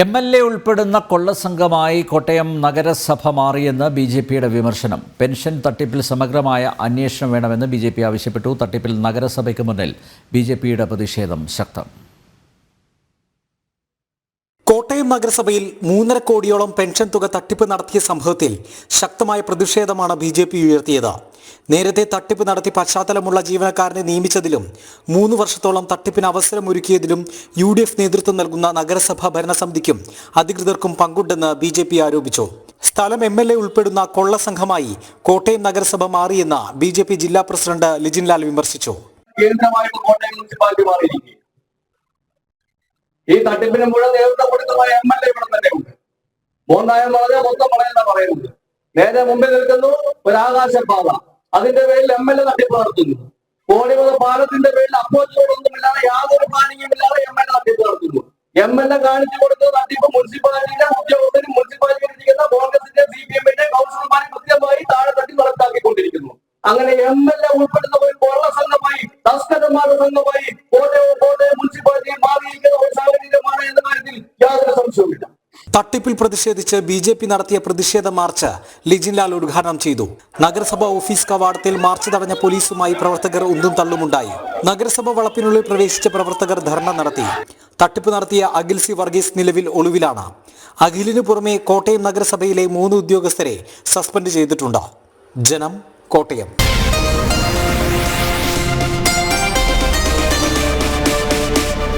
M L A ഉൾപ്പെടുന്ന കൊള്ളസംഘമായി കോട്ടയം നഗരസഭ മാറിയെന്ന് ബി ജെ പിയുടെ വിമർശനം. പെൻഷൻ തട്ടിപ്പിൽ സമഗ്രമായ അന്വേഷണം വേണമെന്ന് ബി ജെ പി ആവശ്യപ്പെട്ടു. തട്ടിപ്പിൽ നഗരസഭയ്ക്ക് മുന്നിൽ ബി ജെ പിയുടെ പ്രതിഷേധം ശക്തം. കോട്ടയം നഗരസഭയിൽ മൂന്നര കോടിയോളം പെൻഷൻ തുക തട്ടിപ്പ് നടത്തിയ സംഭവത്തിൽ ശക്തമായ പ്രതിഷേധമാണ് ബി ജെ പി ഉയർത്തിയത്. നേരത്തെ തട്ടിപ്പ് നടത്തി പശ്ചാത്തലമുള്ള ജീവനക്കാരനെ നിയമിച്ചതിലും മൂന്ന് വർഷത്തോളം തട്ടിപ്പിന് അവസരമൊരുക്കിയതിലും യു ഡി എഫ് നേതൃത്വം നൽകുന്ന നഗരസഭാ ഭരണസമിതിക്കും അധികൃതർക്കും പങ്കുണ്ടെന്ന് ബി ജെ പി ആരോപിച്ചു. സ്ഥലം എം എൽ എ ഉൾപ്പെടുന്ന കൊള്ള സംഘമായി കോട്ടയം നഗരസഭ മാറിയെന്ന് ബി ജെ പി ജില്ലാ പ്രസിഡന്റ് ലിജിൻലാൽ വിമർശിച്ചു. കേന്ദ്രമായിട്ട് കോട്ടയം മുനിസിപ്പാലിറ്റി മാറിയിരിക്കുക ഈ തട്ടിപ്പിന് മുഴുവൻ നേതൃത്വം കൊടുക്കുന്ന എം എൽ എ ഇവിടെ തന്നെ ഉണ്ട്. മോന്നായം പറഞ്ഞാൽ മൊത്തം പറയുന്ന പറയുന്നത്. നേരെ മുമ്പിൽ നിൽക്കുന്നു ഒരു ആകാശപാത അതിന്റെ പേരിൽ എം എൽ എ തട്ടിപ്പ് നടത്തുന്നു. കോടിമത പാലത്തിന്റെ പേരിൽ അപ്പോച്ചോടൊന്നുമില്ലാതെ യാതൊരു പ്ലാനിങ്ങും ഇല്ലാതെ എം എൽ എ തട്ടിപ്പ് നടത്തുന്നു. എം എൽ എ കാണിച്ചു കൊടുത്ത തട്ടിപ്പ് മുനിസിപ്പാലിറ്റിയിലെ ഉദ്യോഗസ്ഥരും മുനിസിപ്പാലിറ്റിയിൽ ഇരിക്കുന്ന കോൺഗ്രസിന്റെ സി പി എമ്മിന്റെ കൗൺസിലർമാരെ കൃത്യമായി താഴെ തട്ടി നടപ്പാക്കിക്കൊണ്ടിരിക്കുന്നു. അങ്ങനെ എം എൽ എ ഉൾപ്പെടുന്ന ഒരു കൊള്ള സംഘമായി തസ്കരന്മാരുടെ സംഘമായി കോട്ടയം കോട്ടയം മുനിസിപ്പാലിറ്റി മാറിയിരിക്കുന്ന. തട്ടിപ്പിൽ പ്രതിഷേധിച്ച് ബി ജെ പി നടത്തിയ പ്രതിഷേധ മാർച്ച് ലിജിൻലാൽ ഉദ്ഘാടനം ചെയ്തു. നഗരസഭ ഓഫീസ് കവാടത്തിൽ മാർച്ച് തടഞ്ഞ പോലീസുമായി പ്രവർത്തകർ ഉന്തും തള്ളുമുണ്ടായി. നഗരസഭ വളപ്പിനുള്ളിൽ പ്രവേശിച്ച പ്രവർത്തകർ ധർണ നടത്തി. തട്ടിപ്പ് നടത്തിയ അഖിൽ സി വർഗീസ് നിലവിൽ ഒളിവിലാണ്. അഖിലിനു പുറമെ കോട്ടയം നഗരസഭയിലെ മൂന്ന് ഉദ്യോഗസ്ഥരെ സസ്പെൻഡ് ചെയ്തിട്ടുണ്ട്. ജനം കോട്ടയം.